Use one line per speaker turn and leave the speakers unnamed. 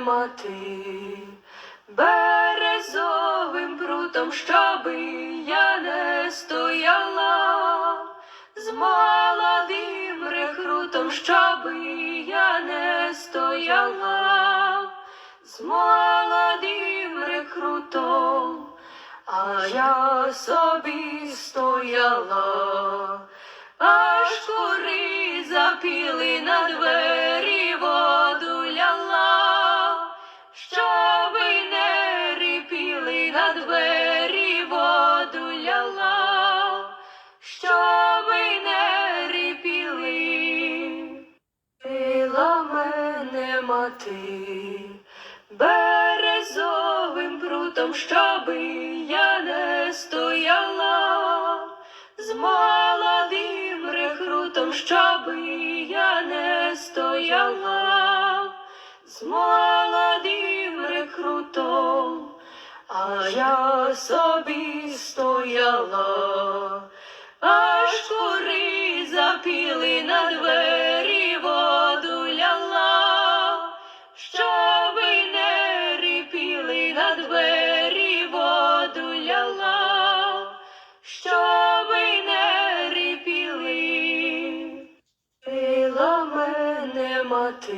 мати, березовим прутом, щоби я не стояла, з молодим рекрутом, щоби я не стояла, з молодим рекрутом, а я собі стояла, аж кури запіли на двері мати березовим прутом, щоби я не стояла, з молодим рекрутом, щоби я не стояла, з молодим рекрутом, а я собі стояла, аж кури запіли на двері. market.